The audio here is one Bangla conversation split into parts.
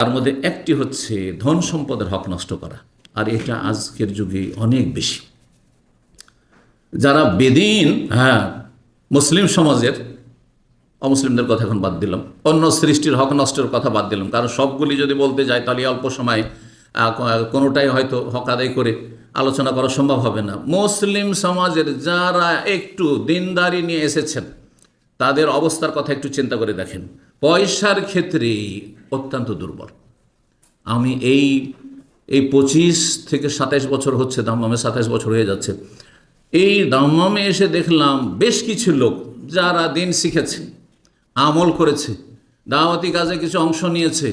তার মধ্যে একটি হচ্ছে ধন সম্পদের হক নষ্ট করা, আর এটা আজকের যুগে অনেক বেশি। যারা বেদিন হ্যাঁ মুসলিম সমাজের, অমুসলিমদের কথা এখন বাদ দিলাম, অন্য সৃষ্টির হক নষ্টের কথা বাদ দিলাম, কারণ সবগুলি যদি বলতে যাই তাহলে অল্প সময় কোনোটাই হয়তো হক আদায় করে আলোচনা করা সম্ভব হবে না। মুসলিম সমাজের যারা একটু দিনদারি নিয়ে এসেছেন, তাদের অবস্থার কথা একটু চিন্তা করে দেখেন। পয়সার ক্ষেত্রে অত্যন্ত দুর্বল। আমি এই এই পঁচিশ থেকে সাতাইশ বছর হচ্ছে দাম্মামে সাতাইশ বছর হয়ে যাচ্ছে। এই দাম্মামে এসে দেখলাম বেশ কিছু লোক যারা দিন শিখেছে, আমল করেছে, দাওয়াতি কাজে কিছু অংশ নিয়েছে,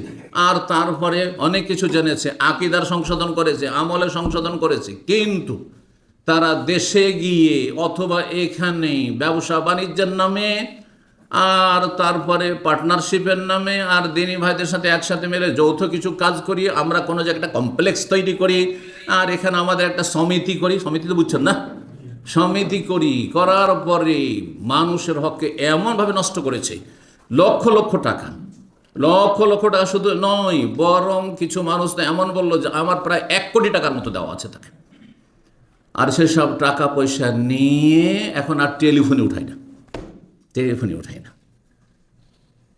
আর তারপরে অনেক কিছু জেনেছে, আকিদার সংশোধন করেছে আমলে সংশোধন করেছে। কিন্তু তারা দেশে গিয়ে অথবা এখানে ব্যবসা বাণিজ্যের নামে আর তারপরে পার্টনারশিপের নামে আর দিনী ভাইদের সাথে একসাথে মিলে যৌথ কিছু কাজ করি। আমরা কোনো জায়গায় একটা কমপ্লেক্স তৈরি করি। আর এখানে আমাদের একটা সমিতি করি। সমিতি তো বুঝছেন না? সমিতি করি। করার পরে মানুষের হককে এমনভাবে নষ্ট করেছে। লক্ষ লক্ষ টাকা। লক্ষ লক্ষ টাকা শুধু নয়, বরং কিছু মানুষ তো এমন বলল যে আমার প্রায় এক কোটি টাকার মতো দেওয়া আছে তাকে। আর সেসব টাকা পয়সা নিয়ে এখন আর টেলিফোনে উঠাই না। টেলিফোনে উঠাই না।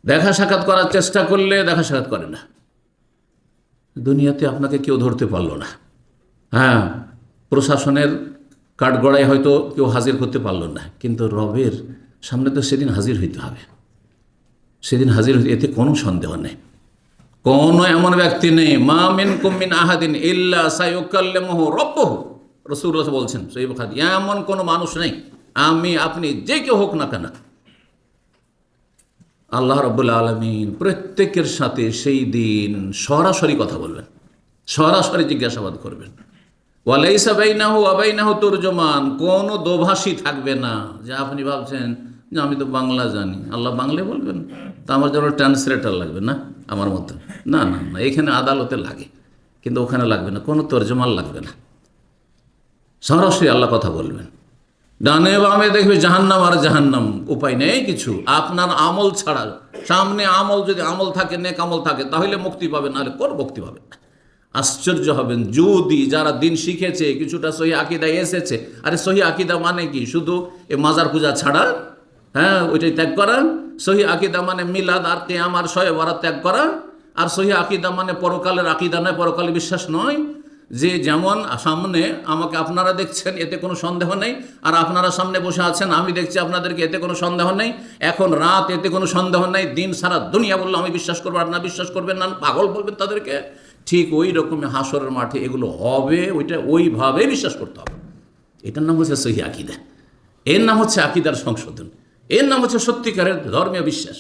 দেখা সাক্ষাৎ করার চেষ্টা করলে দেখা সাক্ষাৎ করে না। দুনিয়াতে আপনাকে কেউ ধরতে পারল না। হ্যাঁ প্রশাসনের কাঠগড়ায় হয়তো কেউ হাজির করতে পারল না, কিন্তু রবের সামনে তো সেদিন হাজির হইতে হবে। সেদিন হাজির হইতে এতে কোনো সন্দেহ নেই। কোনো এমন ব্যক্তি নেই, মা মিন কুমিন আহাদিন ইল্লা সাইকাল্লামহু রব্বহু। রসুল্লাহ বলছেন সেই এমন কোনো মানুষ নেই। আমি, আপনি যে কেউ হোক না কেন আল্লাহ রব্বুল আলমিন প্রত্যেকের সাথে সেই দিন সরাসরি কথা বলবেন। সরাসরি জিজ্ঞাসাবাদ করবেন। ওয়ালাইসা বাইনাহু আবাইনাহু তর্জমান, কোনো দোভাষী থাকবে না। যে আপনি ভাবছেন যে আমি তো বাংলা জানি, আল্লাহ বাংলা বলবেন? তা আমার জন্য ট্রান্সলেটার লাগবে না আমার মতো? না না না, এখানে আদালতে লাগে, কিন্তু ওখানে লাগবে না, কোনো তর্জমান লাগবে না। সরাসরি আল্লাহ কথা বলবেন। ডানে বামে দেখবে জাহান্নাম আর জাহান্নাম, উপায় নেই কিছু। আপনার আমল ছাড়া, সামনে আমল যদি আমল থাকে, নেক আমল থাকে, তাহলে মুক্তি পাবেন, নাহলে কোন মুক্তি পাবেন না। আশ্চর্য হবেন, যদি যারা দিন শিখেছে, কিছুটা সহি আকিদা এসেছে, আরে সহি আকিদা মানে কি? শুধু এ মাজার পূজা ছাড়া? হ্যাঁ ওইটাই ত্যাগ করা। সহি আকিদা মানে মিলাদ আর কেয়াম আর শয়ে বরাত ত্যাগ করা। আর সহি আকিদা মানে পরকালের আকিদা নয়, পরকালে বিশ্বাস নয়। যে যেমন সামনে আমাকে আপনারা দেখছেন, এতে কোনো সন্দেহ নেই। আর আপনারা সামনে বসে আছেন, আমি দেখছি আপনাদেরকে, এতে কোনো সন্দেহ নেই। এখন রাত, এতে কোনো সন্দেহ নেই। দিন সারা দুনিয়া বলল, আমি বিশ্বাস করব আর না বিশ্বাস করবেন না। পাগল বলবেন তাদেরকে? ঠিক ওই রকমই হাসরের মাঠে এগুলো হবে, ওইটা ওইভাবে বিশ্বাস করতে হবে। এটার নাম হচ্ছে সহি আকিদা। এর নাম হচ্ছে আকিদার সংশোধন। এর নাম হচ্ছে সত্যিকারের ধর্মীয় বিশ্বাস।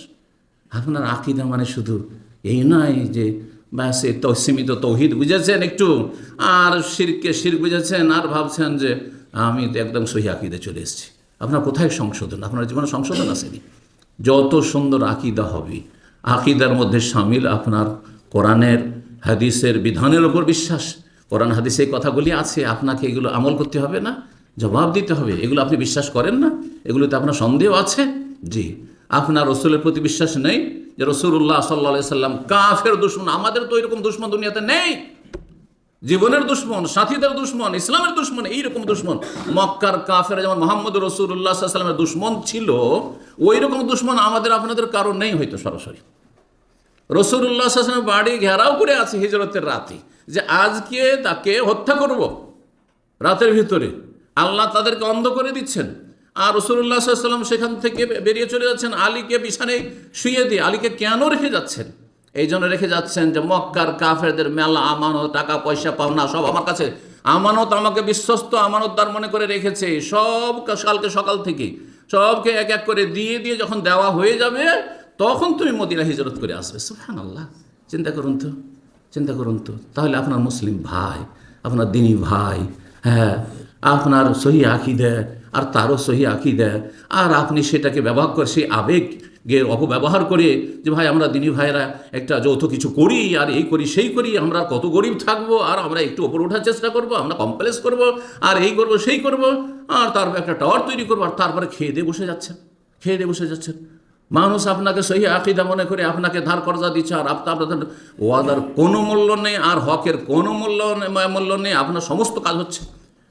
আপনার আকিদা মানে শুধু এই নয় যে ব্যাস এ তো সীমিত তৌহিদ বুঝেছেন একটু? আর শিরকে শির বুঝেছেন, আর ভাবছেন যে আমি তো একদম সহি আকিদে চলে এসেছি। আপনার কোথায় সংশোধন? আপনার জীবনে সংশোধন আসেনি? যত সুন্দর আকিদা হবে, আকিদার মধ্যে সামিল আপনার কোরআনের, হাদিসের বিধানের ওপর বিশ্বাস। কোরআন, হাদিসে এই কথাগুলি আছে, আপনাকে এগুলো আমল করতে হবে না, জবাব দিতে হবে। এগুলো আপনি বিশ্বাস করেন না, এগুলোতে আপনার সন্দেহ আছে? জি। আপনার রসুলের প্রতি বিশ্বাস নেই যে রসুল্লাহ সাল্লা সাল্লাম কাফের দুশ্মন, আমাদের তো এরকম দুশ্মন দুনিয়াতে নেই। জীবনের দুশ্মন, সাথীদের দুশ্মন, ইসলামের দুশ্মন, এইরকম দুশ্মন। মক্কার কাফের যেমন মোহাম্মদ রসুল্লাহ সাল্লামের দুশ্মন ছিল ওই রকম দুশ্মন আমাদের আপনাদের কারণ নেই হয়তো সরাসরি। রসুল্লাহ সাল্লামের বাড়ি ঘেরাও করে আছে হিজরতের রাতে, যে আজকে তাকে হত্যা করব। রাতের ভিতরে আল্লাহ তাদেরকে অন্ধ করে দিচ্ছেন। আর রসুল্লাহ সাল্লাম সেখান থেকে বেরিয়ে চলে যাচ্ছেন আলীকে বিছানে শুয়ে দিয়ে। আলীকে কেন রেখে যাচ্ছেন? এই জন্য রেখে যাচ্ছেন যে মক্কার কাফেরদের মেলা, আমানত, টাকা, পয়সা, পাওনা সব আমার কাছে। আমানত আমাকে বিশ্বস্ত আমানতদার মনে করে রেখেছে। সব কালকে সকাল থেকে। সবকে এক এক করে দিয়ে দিয়ে যখন দেওয়া হয়ে যাবে, তখন তুমি মদিনা হিজরত করে আসবে। সুফান আল্লাহ চিন্তা করুন তো। চিন্তা করুন তো। তাহলে আপনার মুসলিম ভাই, আপনার দিনী ভাই হ্যাঁ আপনার সহি আঁকি দেয় আর তারও সহি আঁকি দেয় আর আপনি সেটাকে ব্যবহার করে, সেই আবেগের অপব্যবহার করে যে, ভাই, আমরা দিনী ভাইরা একটা যৌথ কিছু করি, আর এই করি, সেই করি, আমরা কত গরিব থাকব, আর আমরা একটু ওপর ওঠার চেষ্টা করব, আমরা কমপ্লেক্স করব, আর এই করব, সেই করব, আর তারপর একটা টাওয়ার তৈরি করব। আর তারপরে খেয়ে দিয়ে বসে যাচ্ছেন, খেয়ে দিয়ে বসে যাচ্ছেন। মানুষ আপনাকে সহি আকিদা মনে করে আপনাকে ধার কর্জা দিচ্ছে, আর আপনি আপনাদের ওয়াদার কোনো মূল্য নেই, আর হকের কোনো মূল্য মূল্য নেই, আপনার সমস্ত কাজ হচ্ছে।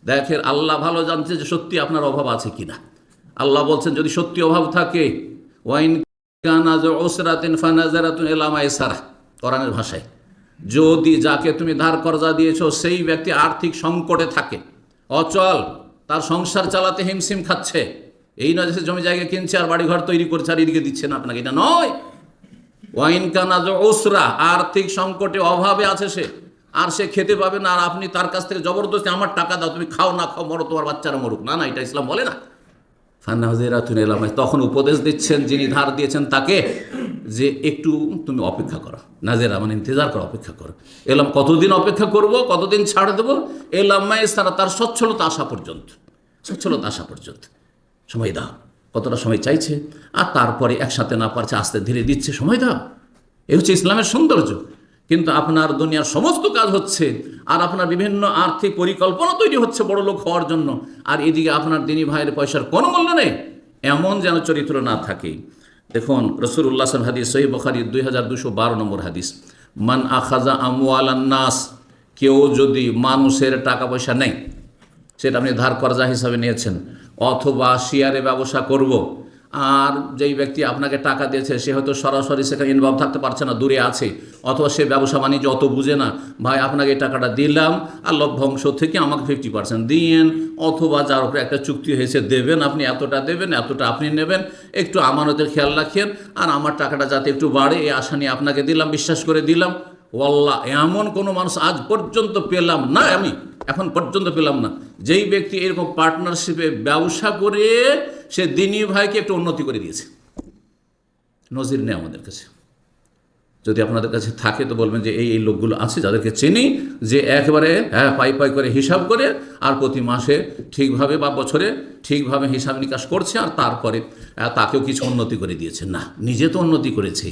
দেখেন আল্লাহ ভালো জানছে যে সত্যি আপনার অভাব আছে কিনা। আল্লাহ বলছেন, যদি সত্যি অভাব থাকে, ওয়াইন কোরআনের ভাষায়, যদি যাকে তুমি ধার কর্জা দিয়েছ, সেই ব্যক্তি আর্থিক সংকটে থাকে। অচল, তার সংসার চালাতে হিমশিম খাচ্ছে। এই নয় যে জমি জায়গা কিনছে আর বাড়িঘর তৈরি করছে আর এদিকে দিচ্ছে না আপনাকে। এটা নয়। ওয়াইন কানাজ ওসরা আর্থিক সংকটে অভাবে আছে সে। আর সে খেতে পাবে না, আর আপনি তার কাছ থেকে জবরদস্তি আমার টাকা দাও, তুমি খাও না খাও, মরো তোমার বাচ্চারা মরুক। না না, এটা ইসলাম বলে না। এলাম তখন উপদেশ দিচ্ছেন, যিনি ধার দিয়েছেন তাকে যে একটু তুমি অপেক্ষা করো। নাজেরা মানে ইন্তজার করো, অপেক্ষা করো। এলাম, কতদিন অপেক্ষা করব, কতদিন ছাড় দেবো? এলামাই তারা তার সচ্ছলতা আসা পর্যন্ত, সচ্ছলতা আসা পর্যন্ত। সময় দাও, কতটা সময় চাইছে। আর তারপরে একসাথে না পারছে, আস্তে ধীরে দিচ্ছে, সময় দাও। এ হচ্ছে ইসলামের সৌন্দর্য। কিন্তু আপনার দুনিয়ার সমস্ত কাজ হচ্ছে, আর আপনার বিভিন্ন আর্থিক পরিকল্পনা তৈরি হচ্ছে বড় লোক হওয়ার জন্য। আর এদিকে আপনার দিনী ভাইয়ের পয়সার কোনো মূল্য নেই, এমন যেন চরিত্র না থাকে। দেখুন রসুল্লাহ হাদিস সহি বখারি, দুই হাজার দুশো বারো নম্বর হাদিস। মান আখাজা আমওয়ালান্নাস কেউ যদি মানুষের টাকা পয়সা নেই সেটা আপনি ধার কর্জা হিসাবে নিয়েছেন, অথবা শেয়ারে ব্যবসা করব আর যেই ব্যক্তি আপনাকে টাকা দিয়েছে, সে হয়তো সরাসরি সেখানে ইনভলভ থাকতে পারছে না, দূরে আছে। অথবা সে ব্যবসা বাণিজ্য অত বুঝে না, ভাই, আপনাকে এই টাকাটা দিলাম আর লভ্যাংশ থেকে আমাকে ফিফটি পার্সেন্ট দিয়েন। অথবা যার উপরে একটা চুক্তি হয়েছে, দেবেন আপনি, এতটা দেবেন, এতটা আপনি নেবেন, একটু আমানতের খেয়াল রাখেন আর আমার টাকাটা যাতে একটু বাড়ে, এই আশা নিয়ে আপনাকে দিলাম, বিশ্বাস করে দিলাম। ওয়াল্লাহ, এমন কোনো মানুষ আজ পর্যন্ত পেলাম না আমি, এখন পর্যন্ত পেলাম না। যেই ব্যক্তি এরকম পার্টনারশিপে ব্যবসা করে সে দিনী ভাইকে একটু উন্নতি করে দিয়েছে। নজির নেই আমাদের কাছে। যদি আপনাদের কাছে থাকে তো বলবেন যে এই এই লোকগুলো আছে যাদেরকে চিনি, যে একবারে হ্যাঁ পাই পাই করে হিসাব করে আর প্রতি মাসে ঠিকভাবে বা বছরে ঠিকভাবে হিসাব নিকাশ করছে আর তারপরে তাকেও কিছু উন্নতি করে দিয়েছে। না, নিজে তো উন্নতি করেছে।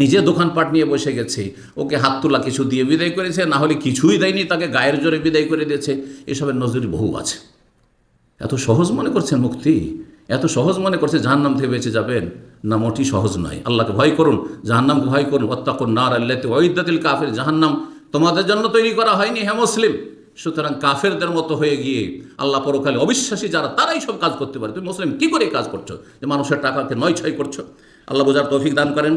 নিজে দোকানপাট নিয়ে বসে গেছে। ওকে হাত তোলা কিছু দিয়ে বিদায় করেছে, না হলে কিছুই দেয়নি, তাকে গায়ের জোরে বিদায় করে দিয়েছে। এসবের নজরি বহু আছে। এত সহজ মনে করছেন মুক্তি? এত সহজ মনে করছে জাহান্নাম থেকে বেঁচে যাবেন? না মোটি সহজ নয়। আল্লাহকে ভয় করুন, জাহান্নামকে ভয় করুন। অত্যাকুন নার আল্লাহতে ওইদাতিল কাফের। জাহান্নাম তোমাদের জন্য তৈরি করা হয়নি হ্যাঁ মুসলিম। সুতরাং কাফেরদের মতো হয়ে গিয়ে আল্লাহ পরকালে অবিশ্বাসী যারা, তারাই সব কাজ করতে পারে। তুমি মুসলিম, কী করে কাজ করছ? যে মানুষের টাকাকে নয় ছয় করছ। আল্লাহ বোঝার তৌফিক দান করেন।